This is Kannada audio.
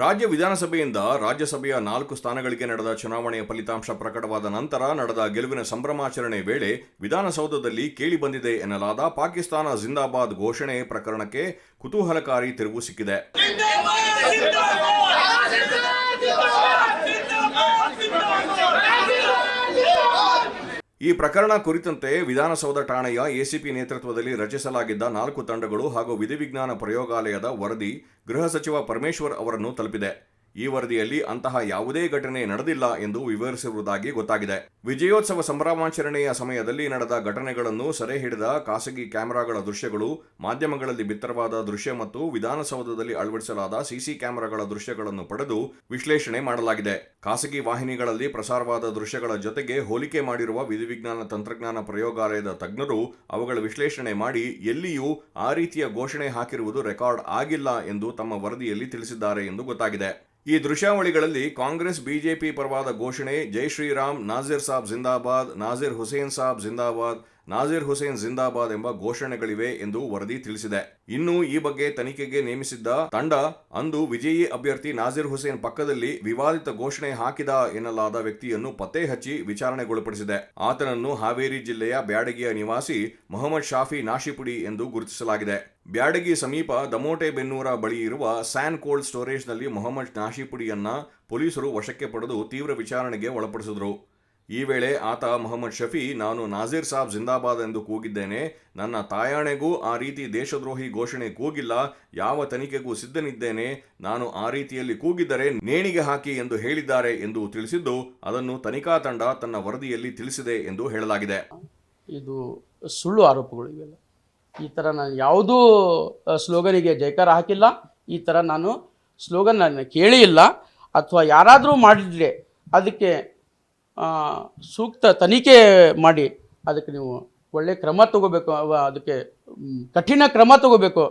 ರಾಜ್ಯ ವಿಧಾನಸಭೆಯಿಂದ ರಾಜ್ಯಸಭೆಯ ನಾಲ್ಕು ಸ್ಥಾನಗಳಿಗೆ ನಡೆದ ಚುನಾವಣೆಯ ಫಲಿತಾಂಶ ಪ್ರಕಟವಾದ ನಂತರ ನಡೆದ ಗೆಲುವಿನ ಸಂಭ್ರಮಾಚರಣೆ ವೇಳೆ ವಿಧಾನಸೌಧದಲ್ಲಿ ಕೇಳಿಬಂದಿದೆ ಎನ್ನಲಾದ ಪಾಕಿಸ್ತಾನ ಜಿಂದಾಬಾದ್ ಘೋಷಣೆ ಪ್ರಕರಣಕ್ಕೆ ಕುತೂಹಲಕಾರಿ ತಿರುವು ಸಿಕ್ಕಿದೆ ಈ ಪ್ರಕರಣ ಕುರಿತಂತೆ ವಿಧಾನಸೌಧ ಠಾಣೆಯ ಎಸಿಪಿ ನೇತೃತ್ವದಲ್ಲಿ ರಚಿಸಲಾಗಿದ್ದ ನಾಲ್ಕು ತಂಡಗಳು ಹಾಗೂ ವಿಧಿವಿಜ್ಞಾನ ಪ್ರಯೋಗಾಲಯದ ವರದಿ ಗೃಹ ಸಚಿವ ಪರಮೇಶ್ವರ್ ಅವರನ್ನು ತಲುಪಿದೆ. ಈ ವರದಿಯಲ್ಲಿ ಅಂತಹ ಯಾವುದೇ ಘಟನೆ ನಡೆದಿಲ್ಲ ಎಂದು ವಿವರಿಸಿರುವುದಾಗಿ ಗೊತ್ತಾಗಿದೆ. ವಿಜಯೋತ್ಸವ ಸಂಭ್ರಮಾಚರಣೆಯ ಸಮಯದಲ್ಲಿ ನಡೆದ ಘಟನೆಗಳನ್ನು ಸೆರೆ ಹಿಡಿದ ಖಾಸಗಿ ಕ್ಯಾಮೆರಾಗಳ ದೃಶ್ಯಗಳು, ಮಾಧ್ಯಮಗಳಲ್ಲಿ ಬಿತ್ತರವಾದ ದೃಶ್ಯ ಮತ್ತು ವಿಧಾನಸೌಧದಲ್ಲಿ ಅಳವಡಿಸಲಾದ ಸಿಸಿ ಕ್ಯಾಮೆರಾಗಳ ದೃಶ್ಯಗಳನ್ನು ಪಡೆದು ವಿಶ್ಲೇಷಣೆ ಮಾಡಲಾಗಿದೆ. ಖಾಸಗಿ ವಾಹಿನಿಗಳಲ್ಲಿ ಪ್ರಸಾರವಾದ ದೃಶ್ಯಗಳ ಜೊತೆಗೆ ಹೋಲಿಕೆ ಮಾಡಿರುವ ವಿಧಿವಿಜ್ಞಾನ ತಂತ್ರಜ್ಞಾನ ಪ್ರಯೋಗಾಲಯದ ತಜ್ಞರು ಅವುಗಳ ವಿಶ್ಲೇಷಣೆ ಮಾಡಿ ಎಲ್ಲಿಯೂ ಆ ರೀತಿಯ ಘೋಷಣೆ ಹಾಕಿರುವುದು ರೆಕಾರ್ಡ್ ಆಗಿಲ್ಲ ಎಂದು ತಮ್ಮ ವರದಿಯಲ್ಲಿ ತಿಳಿಸಿದ್ದಾರೆ ಎಂದು ಗೊತ್ತಾಗಿದೆ. ಈ ದೃಶ್ಯಾವಳಿಗಳಲ್ಲಿ ಕಾಂಗ್ರೆಸ್, ಬಿಜೆಪಿ ಪರವಾದ ಘೋಷಣೆ, ಜೈ ಶ್ರೀರಾಮ್ ನಾಜಿರ್ ಸಾಬ್ ಜಿಂದಾಬಾದ್ ನಾಜಿರ್ ಹುಸೇನ್ ಸಾಬ್ ಜಿಂದಾಬಾದ್ ನಾಜೀರ್ ಹುಸೇನ್ ಜಿಂದಾಬಾದ್ ಎಂಬ ಘೋಷಣೆಗಳಿವೆ ಎಂದು ವರದಿ ತಿಳಿಸಿದೆ. ಇನ್ನು ಈ ಬಗ್ಗೆ ತನಿಖೆಗೆ ನೇಮಿಸಿದ್ದ ತಂಡ ಅಂದು ವಿಜಯಿ ಅಭ್ಯರ್ಥಿ ನಾಜೀರ್ ಹುಸೇನ್ ಪಕ್ಕದಲ್ಲಿ ವಿವಾದಿತ ಘೋಷಣೆ ಹಾಕಿದ ಎನ್ನಲಾದ ವ್ಯಕ್ತಿಯನ್ನು ಪತ್ತೆ ಹಚ್ಚಿ ವಿಚಾರಣೆಗೊಳಪಡಿಸಿದೆ. ಆತನನ್ನು ಹಾವೇರಿ ಜಿಲ್ಲೆಯ ಬ್ಯಾಡಗಿಯ ನಿವಾಸಿ ಮೊಹಮ್ಮದ್ ಶಾಫಿ ನಾಶಿಪುಡಿ ಎಂದು ಗುರುತಿಸಲಾಗಿದೆ. ಬ್ಯಾಡಗಿ ಸಮೀಪ ದಮೋಟೆ ಬೆನ್ನೂರ ಬಳಿ ಇರುವ ಸ್ಯಾನ್ ಕೋಲ್ಡ್ ಸ್ಟೋರೇಜ್ನಲ್ಲಿ ಮೊಹಮ್ಮದ್ ನಾಶಿಪುಡಿಯನ್ನ ಪೊಲೀಸರು ವಶಕ್ಕೆ ಪಡೆದು ತೀವ್ರ ವಿಚಾರಣೆಗೆ ಒಳಪಡಿಸಿದ್ರು. ಈ ವೇಳೆ ಆತ ಮೊಹಮ್ಮದ್ ಶಫಿ, ನಾನು ನಾಜೀರ್ ಸಾಬ್ ಜಿಂದಾಬಾದ್ ಎಂದು ಕೂಗಿದ್ದೇನೆ. ನನ್ನ ತಾಯಾಣೆಗೂ ಆ ರೀತಿ ದೇಶದ್ರೋಹಿ ಘೋಷಣೆ ಕೂಗಿಲ್ಲ. ಯಾವ ತನಿಖೆಗೂ ಸಿದ್ಧನಿದ್ದೇನೆ. ನಾನು ಆ ರೀತಿಯಲ್ಲಿ ಕೂಗಿದ್ದರೆ ನೇಣಿಗೆ ಹಾಕಿ ಎಂದು ಹೇಳಿದ್ದಾರೆ ಎಂದು ತಿಳಿಸಿದ್ದು, ಅದನ್ನು ತನಿಖಾ ತಂಡ ತನ್ನ ವರದಿಯಲ್ಲಿ ತಿಳಿಸಿದೆ ಎಂದು ಹೇಳಲಾಗಿದೆ. ಇದು ಸುಳ್ಳು ಆರೋಪಗಳು ಇವೆಲ್ಲ. ಈ ಥರ ನಾನು ಯಾವುದೂ ಸ್ಲೋಗನಿಗೆ ಜಯಕಾರ ಹಾಕಿಲ್ಲ. ಈ ಥರ ನಾನು ಸ್ಲೋಗನ್ ನಾನು ಕೇಳೇ ಇಲ್ಲ. ಅಥವಾ ಯಾರಾದರೂ ಮಾಡಿದರೆ ಅದಕ್ಕೆ ಸೂಕ್ತ ತನಿಖೆ ಮಾಡಿ ಅದಕ್ಕೆ ನೀವು ಒಳ್ಳೆ ಕ್ರಮ ತಗೋಬೇಕು ಅದಕ್ಕೆ ಕಠಿಣ ಕ್ರಮ ತಗೋಬೇಕು.